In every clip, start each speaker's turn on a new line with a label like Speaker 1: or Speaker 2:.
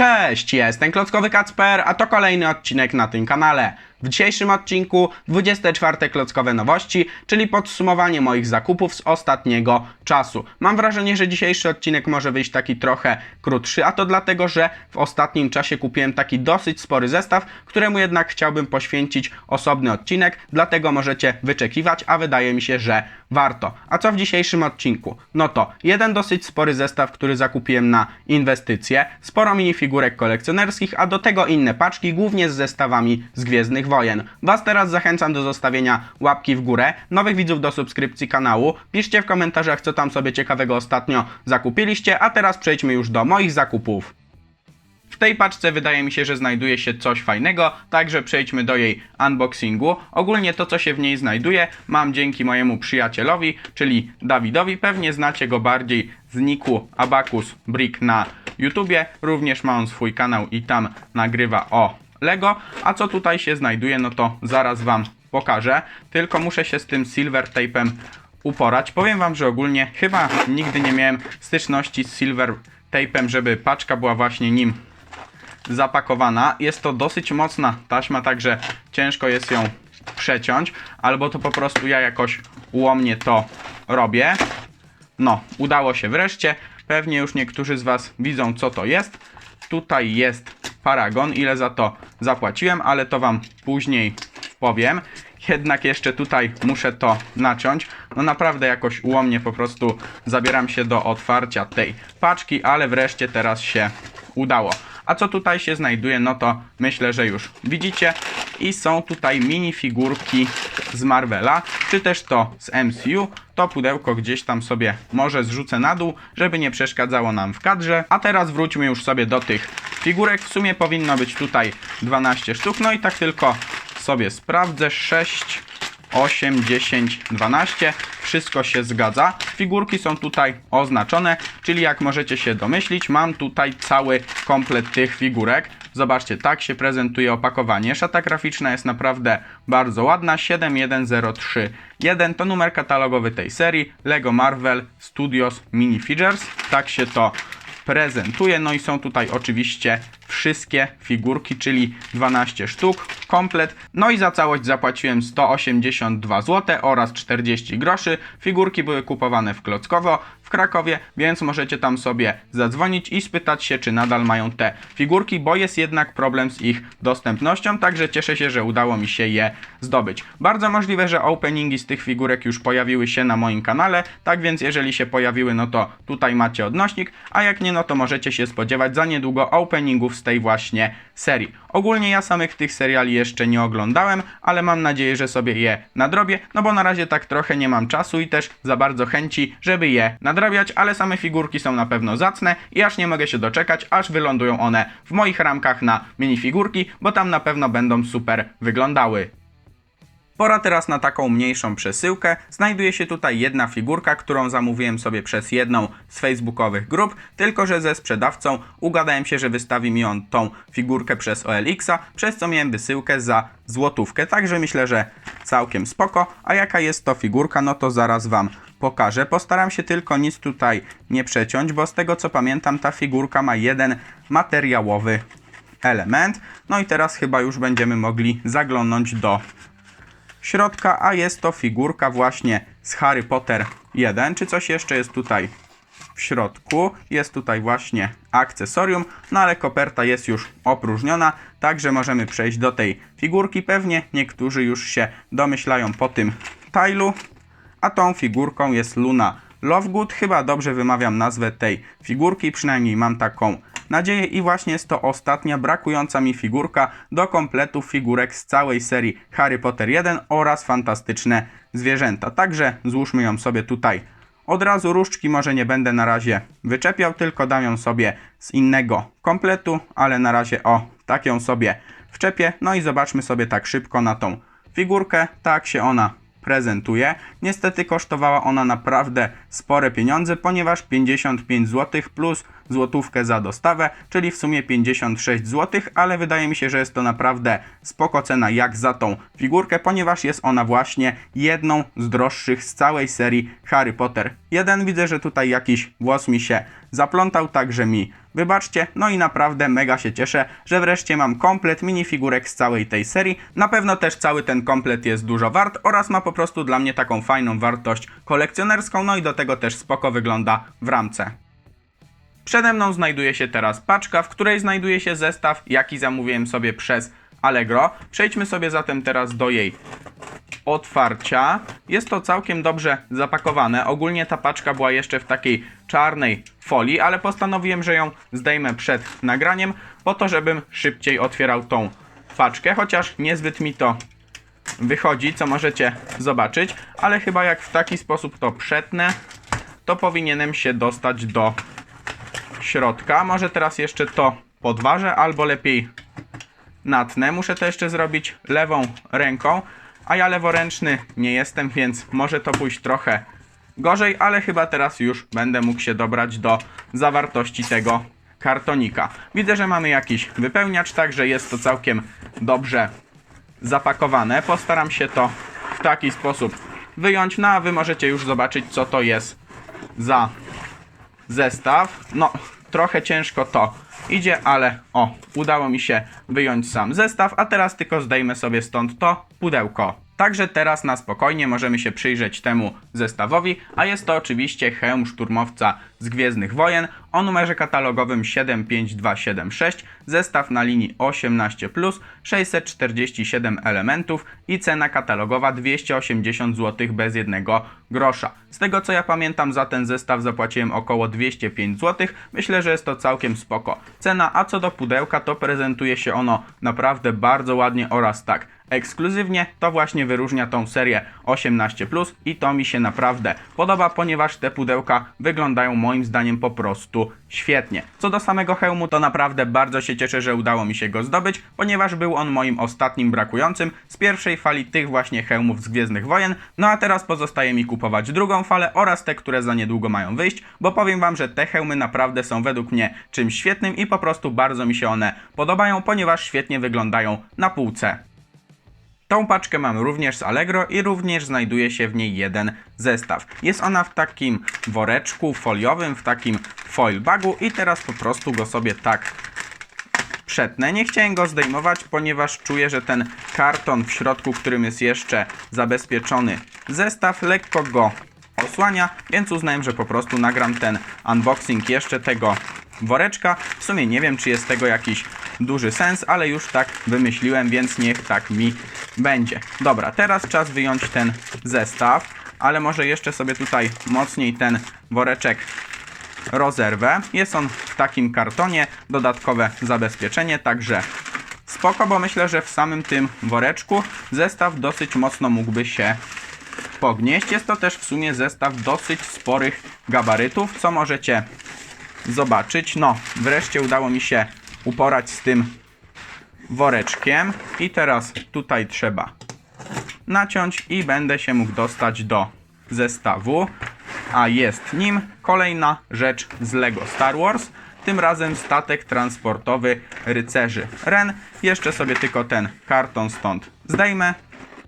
Speaker 1: Cześć, jestem Klockowy Kacper, a to kolejny odcinek na tym kanale. W dzisiejszym odcinku 24 klockowe nowości, czyli podsumowanie moich zakupów z ostatniego czasu. Mam wrażenie, że dzisiejszy odcinek może wyjść taki trochę krótszy, a to dlatego, że w ostatnim czasie kupiłem taki dosyć spory zestaw, któremu jednak chciałbym poświęcić osobny odcinek, dlatego możecie wyczekiwać, a wydaje mi się, że warto. A co w dzisiejszym odcinku? No to jeden dosyć spory zestaw, który zakupiłem na inwestycje, sporo minifigurek kolekcjonerskich, a do tego inne paczki, głównie z zestawami z Gwiezdnych Wojen. Was teraz zachęcam do zostawienia łapki w górę, nowych widzów do subskrypcji kanału, piszcie w komentarzach, co tam sobie ciekawego ostatnio zakupiliście, a teraz przejdźmy już do moich zakupów. W tej paczce wydaje mi się, że znajduje się coś fajnego, także przejdźmy do jej unboxingu. Ogólnie to, co się w niej znajduje, mam dzięki mojemu przyjacielowi, czyli Dawidowi. Pewnie znacie go bardziej z niku Abacus Brick na YouTubie. Również ma on swój kanał i tam nagrywa o Lego. A co tutaj się znajduje, no to zaraz Wam pokażę. Tylko muszę się z tym silver tape'em uporać. Powiem Wam, że ogólnie chyba nigdy nie miałem styczności z silver tape'em, żeby paczka była właśnie nim zapakowana. Jest to dosyć mocna taśma, także ciężko jest ją przeciąć, albo to po prostu ja jakoś ułomnie to robię. No, udało się wreszcie. Pewnie już niektórzy z Was widzą, co to jest. Tutaj jest paragon, ile za to zapłaciłem, ale to Wam później powiem. Jednak jeszcze tutaj muszę to naciąć. No naprawdę jakoś ułomnie po prostu zabieram się do otwarcia tej paczki, ale wreszcie teraz się udało. A co tutaj się znajduje, no to myślę, że już widzicie. I są tutaj minifigurki z Marvela, czy też to z MCU. To pudełko gdzieś tam sobie może zrzucę na dół, żeby nie przeszkadzało nam w kadrze. A teraz wróćmy już sobie do tych figurek. W sumie powinno być tutaj 12 sztuk. No i tak tylko sobie sprawdzę. 6, 8, 10, 12. Wszystko się zgadza. Figurki są tutaj oznaczone, czyli jak możecie się domyślić, mam tutaj cały komplet tych figurek. Zobaczcie, tak się prezentuje opakowanie. Szata graficzna jest naprawdę bardzo ładna. 71031 to numer katalogowy tej serii. Lego Marvel Studios Minifigures. Tak się to prezentuje. No i są tutaj oczywiście wszystkie figurki, czyli 12 sztuk, komplet. No i za całość zapłaciłem 182 zł oraz 40 groszy. Figurki były kupowane w Klockowo w Krakowie, więc możecie tam sobie zadzwonić i spytać się, czy nadal mają te figurki, bo jest jednak problem z ich dostępnością, także cieszę się, że udało mi się je zdobyć. Bardzo możliwe, że openingi z tych figurek już pojawiły się na moim kanale, tak więc jeżeli się pojawiły, no to tutaj macie odnośnik, a jak nie, no to możecie się spodziewać za niedługo openingów tej właśnie serii. Ogólnie ja samych tych seriali jeszcze nie oglądałem, ale mam nadzieję, że sobie je nadrobię, no bo na razie tak trochę nie mam czasu i też za bardzo chęci, żeby je nadrabiać, ale same figurki są na pewno zacne i aż nie mogę się doczekać, aż wylądują one w moich ramkach na minifigurki, bo tam na pewno będą super wyglądały. Pora teraz na taką mniejszą przesyłkę. Znajduje się tutaj jedna figurka, którą zamówiłem sobie przez jedną z facebookowych grup, tylko że ze sprzedawcą ugadałem się, że wystawi mi on tą figurkę przez OLX-a, przez co miałem wysyłkę za złotówkę, także myślę, że całkiem spoko. A jaka jest to figurka, no to zaraz Wam pokażę. Postaram się tylko nic tutaj nie przeciąć, bo z tego co pamiętam ta figurka ma jeden materiałowy element. No i teraz chyba już będziemy mogli zaglądnąć do środka, a jest to figurka właśnie z Harry Potter 1. Czy coś jeszcze jest tutaj w środku? Jest tutaj właśnie akcesorium, no ale koperta jest już opróżniona, także możemy przejść do tej figurki. Pewnie niektórzy już się domyślają po tym tailu, a tą figurką jest Luna Lovegood. Chyba dobrze wymawiam nazwę tej figurki, przynajmniej mam taką nadzieję i właśnie jest to ostatnia brakująca mi figurka do kompletu figurek z całej serii Harry Potter 1 oraz fantastyczne zwierzęta. Także złóżmy ją sobie tutaj od razu. Różdżki może nie będę na razie wyczepiał, tylko dam ją sobie z innego kompletu, ale na razie o, tak ją sobie wczepię. No i zobaczmy sobie tak szybko na tą figurkę. Tak się ona prezentuje. Niestety kosztowała ona naprawdę spore pieniądze, ponieważ 55 zł plus złotówkę za dostawę, czyli w sumie 56 zł, ale wydaje mi się, że jest to naprawdę spoko cena jak za tą figurkę, ponieważ jest ona właśnie jedną z droższych z całej serii Harry Potter 1. Widzę, że tutaj jakiś włos mi się zaplątał, także mi wybaczcie, no i naprawdę mega się cieszę, że wreszcie mam komplet minifigurek z całej tej serii. Na pewno też cały ten komplet jest dużo wart oraz ma po prostu dla mnie taką fajną wartość kolekcjonerską, no i do tego też spoko wygląda w ramce. Przede mną znajduje się teraz paczka, w której znajduje się zestaw, jaki zamówiłem sobie przez Allegro. Przejdźmy sobie zatem teraz do jej otwarcia. Jest to całkiem dobrze zapakowane. Ogólnie ta paczka była jeszcze w takiej czarnej folii, ale postanowiłem, że ją zdejmę przed nagraniem, po to, żebym szybciej otwierał tą paczkę, chociaż niezbyt mi to wychodzi, co możecie zobaczyć, ale chyba jak w taki sposób to przetnę, to powinienem się dostać do środka. Może teraz jeszcze to podważę, albo lepiej natnę. Muszę to jeszcze zrobić lewą ręką, a ja leworęczny nie jestem, więc może to pójść trochę gorzej, ale chyba teraz już będę mógł się dobrać do zawartości tego kartonika. Widzę, że mamy jakiś wypełniacz, także jest to całkiem dobrze zapakowane. Postaram się to w taki sposób wyjąć, no a wy możecie już zobaczyć, co to jest za zestaw. No, trochę ciężko to idzie, ale o, udało mi się wyjąć sam zestaw, a teraz tylko zdejmę sobie stąd to pudełko. Także teraz na spokojnie możemy się przyjrzeć temu zestawowi, a jest to oczywiście hełm szturmowca z Gwiezdnych Wojen o numerze katalogowym 75276, zestaw na linii 18+, 647 elementów i cena katalogowa 280 zł bez jednego grosza. Z tego co ja pamiętam za ten zestaw zapłaciłem około 205 zł, myślę, że jest to całkiem spoko. Cena, a co do pudełka to prezentuje się ono naprawdę bardzo ładnie oraz tak ekskluzywnie, to właśnie wyróżnia tą serię 18+, i to mi się naprawdę podoba, ponieważ te pudełka wyglądają moim zdaniem po prostu świetnie. Co do samego hełmu, to naprawdę bardzo się cieszę, że udało mi się go zdobyć, ponieważ był on moim ostatnim brakującym z pierwszej fali tych właśnie hełmów z Gwiezdnych Wojen, no a teraz pozostaje mi kupować drugą falę oraz te, które za niedługo mają wyjść, bo powiem wam, że te hełmy naprawdę są według mnie czymś świetnym i po prostu bardzo mi się one podobają, ponieważ świetnie wyglądają na półce. Tą paczkę mam również z Allegro i również znajduje się w niej jeden zestaw. Jest ona w takim woreczku foliowym, w takim foil bagu i teraz po prostu go sobie tak przetnę. Nie chciałem go zdejmować, ponieważ czuję, że ten karton w środku, którym jest jeszcze zabezpieczony zestaw, lekko go osłania, więc uznałem, że po prostu nagram ten unboxing jeszcze tego woreczka. W sumie nie wiem, czy jest tego jakiś duży sens, ale już tak wymyśliłem, więc niech tak mi będzie. Dobra, teraz czas wyjąć ten zestaw, ale może jeszcze sobie tutaj mocniej ten woreczek rozerwę. Jest on w takim kartonie, dodatkowe zabezpieczenie, także spoko, bo myślę, że w samym tym woreczku zestaw dosyć mocno mógłby się pognieść. Jest to też w sumie zestaw dosyć sporych gabarytów, co możecie zobaczyć. No, wreszcie udało mi się uporać z tym woreczkiem i teraz tutaj trzeba naciąć i będę się mógł dostać do zestawu, a jest nim kolejna rzecz z Lego Star Wars, tym razem statek transportowy rycerzy Ren. Jeszcze sobie tylko ten karton stąd zdejmę.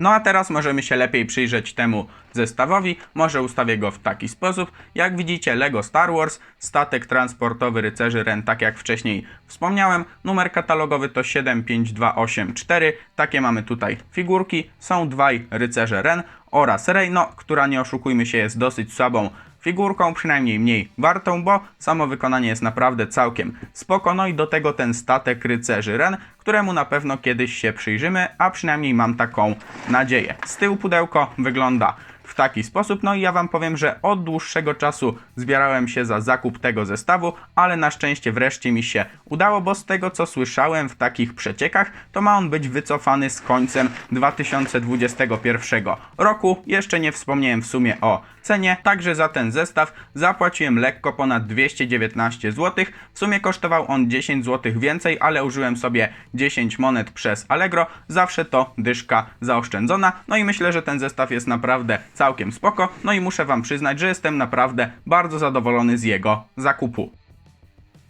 Speaker 1: No a teraz możemy się lepiej przyjrzeć temu zestawowi. Może ustawię go w taki sposób. Jak widzicie Lego Star Wars, statek transportowy rycerzy Ren, tak jak wcześniej wspomniałem. Numer katalogowy to 75284. Takie mamy tutaj figurki. Są dwaj rycerze Ren oraz Rey, no, która nie oszukujmy się jest dosyć słabą figurką, przynajmniej mniej wartą, bo samo wykonanie jest naprawdę całkiem spoko. No i do tego ten statek rycerzy Ren, któremu na pewno kiedyś się przyjrzymy, a przynajmniej mam taką nadzieję. Z tyłu pudełko wygląda w taki sposób. No i ja Wam powiem, że od dłuższego czasu zbierałem się za zakup tego zestawu, ale na szczęście wreszcie mi się udało, bo z tego co słyszałem w takich przeciekach, to ma on być wycofany z końcem 2021 roku. Jeszcze nie wspomniałem w sumie o cenie, także za ten zestaw zapłaciłem lekko ponad 219 zł. W sumie kosztował on 10 zł więcej, ale użyłem sobie 10 monet przez Allegro. Zawsze to dyszka zaoszczędzona. No i myślę, że ten zestaw jest naprawdę całkiem spoko. No i muszę Wam przyznać, że jestem naprawdę bardzo zadowolony z jego zakupu.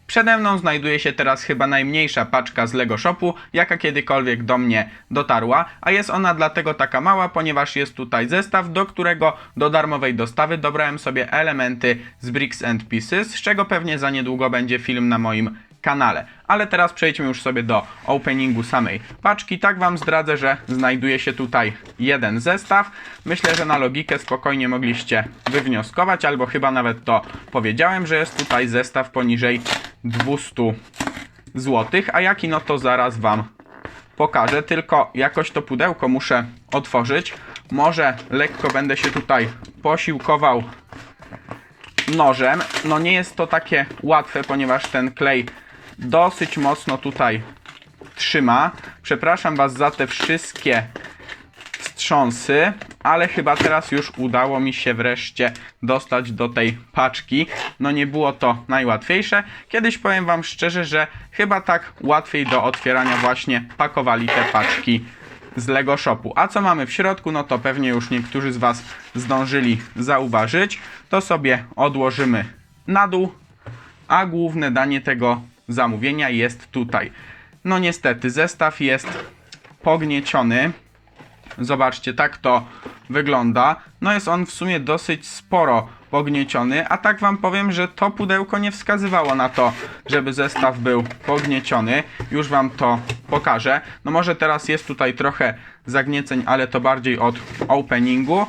Speaker 1: Przede mną znajduje się teraz chyba najmniejsza paczka z Lego Shopu, jaka kiedykolwiek do mnie dotarła, a jest ona dlatego taka mała, ponieważ jest tutaj zestaw, do którego do darmowej dostawy dobrałem sobie elementy z Bricks and Pieces, z czego pewnie za niedługo będzie film na moim kanale. Ale teraz przejdźmy już sobie do openingu samej paczki. Tak Wam zdradzę, że znajduje się tutaj jeden zestaw. Myślę, że na logikę spokojnie mogliście wywnioskować, albo chyba nawet to powiedziałem, że jest tutaj zestaw poniżej 200 zł. A jaki no to zaraz Wam pokażę, tylko jakoś to pudełko muszę otworzyć. Może lekko będę się tutaj posiłkował nożem. No nie jest to takie łatwe, ponieważ ten klej dosyć mocno tutaj trzyma. Przepraszam Was za te wszystkie wstrząsy, ale chyba teraz już udało mi się wreszcie dostać do tej paczki. No nie było to najłatwiejsze. Kiedyś powiem Wam szczerze, że chyba tak łatwiej do otwierania właśnie pakowali te paczki z Lego Shopu. A co mamy w środku, no to pewnie już niektórzy z Was zdążyli zauważyć. To sobie odłożymy na dół, a główne danie tego zamówienia jest tutaj. No niestety, zestaw jest pognieciony. Zobaczcie, tak to wygląda. No jest on w sumie dosyć sporo pognieciony, a tak wam powiem, że to pudełko nie wskazywało na to, żeby zestaw był pognieciony. Już wam to pokażę. No może teraz jest tutaj trochę zagnieceń, ale to bardziej od openingu.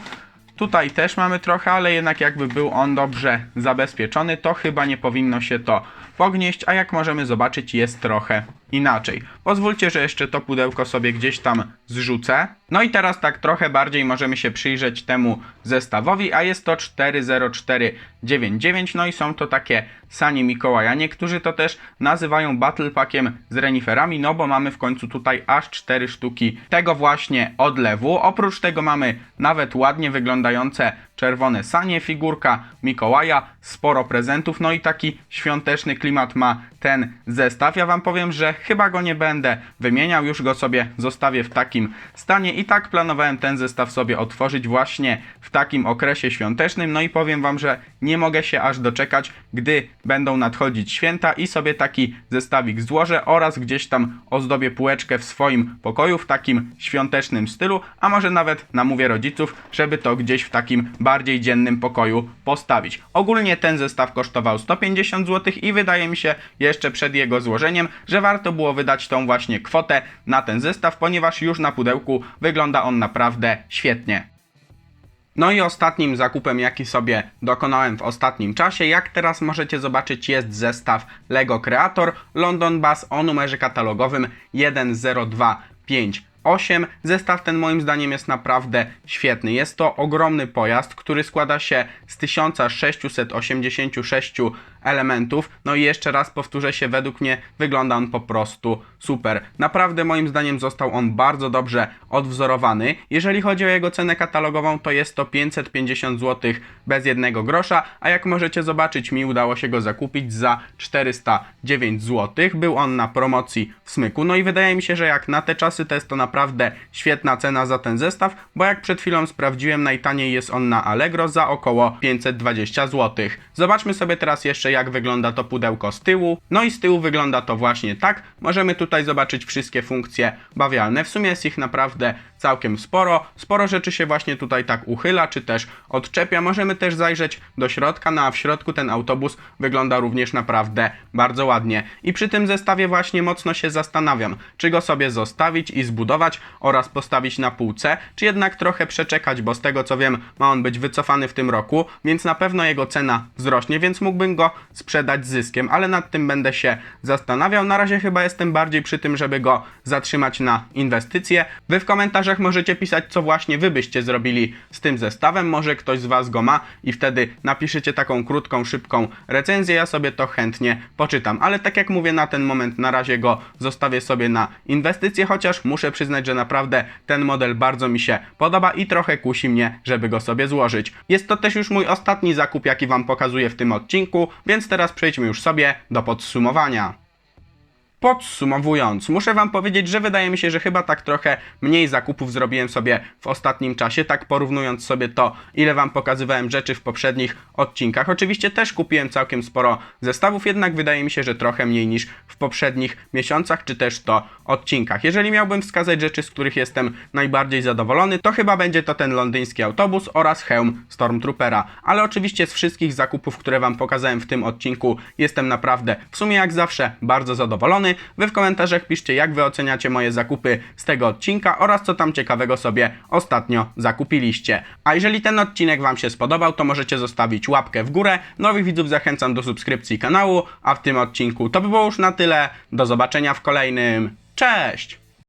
Speaker 1: Tutaj też mamy trochę, ale jednak jakby był on dobrze zabezpieczony, to chyba nie powinno się to pognieść, a jak możemy zobaczyć jest trochę inaczej. Pozwólcie, że jeszcze to pudełko sobie gdzieś tam zrzucę. No i teraz tak trochę bardziej możemy się przyjrzeć temu zestawowi, a jest to 40499, no i są to takie sanie Mikołaja. Niektórzy to też nazywają Battle Packiem z reniferami, no bo mamy w końcu tutaj aż 4 sztuki tego właśnie odlewu. Oprócz tego mamy nawet ładnie wyglądające czerwone sanie, figurka Mikołaja, sporo prezentów, no i taki świąteczny klimat ma ten zestaw. Ja wam powiem, że chyba go nie będę wymieniał, już go sobie zostawię w takim stanie i tak planowałem ten zestaw sobie otworzyć właśnie w takim okresie świątecznym. No i powiem wam, że nie mogę się aż doczekać, gdy będą nadchodzić święta i sobie taki zestawik złożę oraz gdzieś tam ozdobię półeczkę w swoim pokoju w takim świątecznym stylu, a może nawet namówię rodziców, żeby to gdzieś w takim bardziej dziennym pokoju postawić. Ogólnie ten zestaw kosztował 150 zł i wydaje mi się jeszcze przed jego złożeniem, że warto było wydać tą właśnie kwotę na ten zestaw, ponieważ już na pudełku wygląda on naprawdę świetnie. No i ostatnim zakupem, jaki sobie dokonałem w ostatnim czasie, jak teraz możecie zobaczyć, jest zestaw Lego Creator London Bus o numerze katalogowym 10258. Zestaw ten moim zdaniem jest naprawdę świetny. Jest to ogromny pojazd, który składa się z 1686 elementów. No i jeszcze raz powtórzę się, według mnie wygląda on po prostu super. Naprawdę moim zdaniem został on bardzo dobrze odwzorowany. Jeżeli chodzi o jego cenę katalogową, to jest to 550 zł bez jednego grosza, a jak możecie zobaczyć, mi udało się go zakupić za 409 zł. Był on na promocji w Smyku. No i wydaje mi się, że jak na te czasy, to jest to naprawdę świetna cena za ten zestaw, bo jak przed chwilą sprawdziłem, najtaniej jest on na Allegro za około 520 zł. Zobaczmy sobie teraz jeszcze jak wygląda to pudełko z tyłu. No i z tyłu wygląda to właśnie tak. Możemy tutaj zobaczyć wszystkie funkcje bawialne. W sumie jest ich naprawdę całkiem sporo. Sporo rzeczy się właśnie tutaj tak uchyla, czy też odczepia. Możemy też zajrzeć do środka, no a w środku ten autobus wygląda również naprawdę bardzo ładnie. I przy tym zestawie właśnie mocno się zastanawiam, czy go sobie zostawić i zbudować oraz postawić na półce, czy jednak trochę przeczekać, bo z tego co wiem ma on być wycofany w tym roku, więc na pewno jego cena wzrośnie, więc mógłbym go sprzedać z zyskiem, ale nad tym będę się zastanawiał. Na razie chyba jestem bardziej przy tym, żeby go zatrzymać na inwestycje. Wy w komentarzach możecie pisać, co właśnie wy byście zrobili z tym zestawem. Może ktoś z was go ma i wtedy napiszecie taką krótką, szybką recenzję. Ja sobie to chętnie poczytam. Ale tak jak mówię, na ten moment na razie go zostawię sobie na inwestycje, chociaż muszę przyznać, że naprawdę ten model bardzo mi się podoba i trochę kusi mnie, żeby go sobie złożyć. Jest to też już mój ostatni zakup, jaki wam pokazuję w tym odcinku, więc teraz przejdźmy już sobie do podsumowania. Podsumowując, muszę Wam powiedzieć, że wydaje mi się, że chyba tak trochę mniej zakupów zrobiłem sobie w ostatnim czasie, tak porównując sobie to, ile Wam pokazywałem rzeczy w poprzednich odcinkach. Oczywiście też kupiłem całkiem sporo zestawów, jednak wydaje mi się, że trochę mniej niż w poprzednich miesiącach, czy też to odcinkach. Jeżeli miałbym wskazać rzeczy, z których jestem najbardziej zadowolony, to chyba będzie to ten londyński autobus oraz hełm Stormtroopera. Ale oczywiście z wszystkich zakupów, które Wam pokazałem w tym odcinku, jestem naprawdę w sumie jak zawsze bardzo zadowolony. Wy w komentarzach piszcie, jak Wy oceniacie moje zakupy z tego odcinka oraz co tam ciekawego sobie ostatnio zakupiliście. A jeżeli ten odcinek Wam się spodobał, to możecie zostawić łapkę w górę. Nowych widzów zachęcam do subskrypcji kanału, a w tym odcinku to by było już na tyle. Do zobaczenia w kolejnym. Cześć!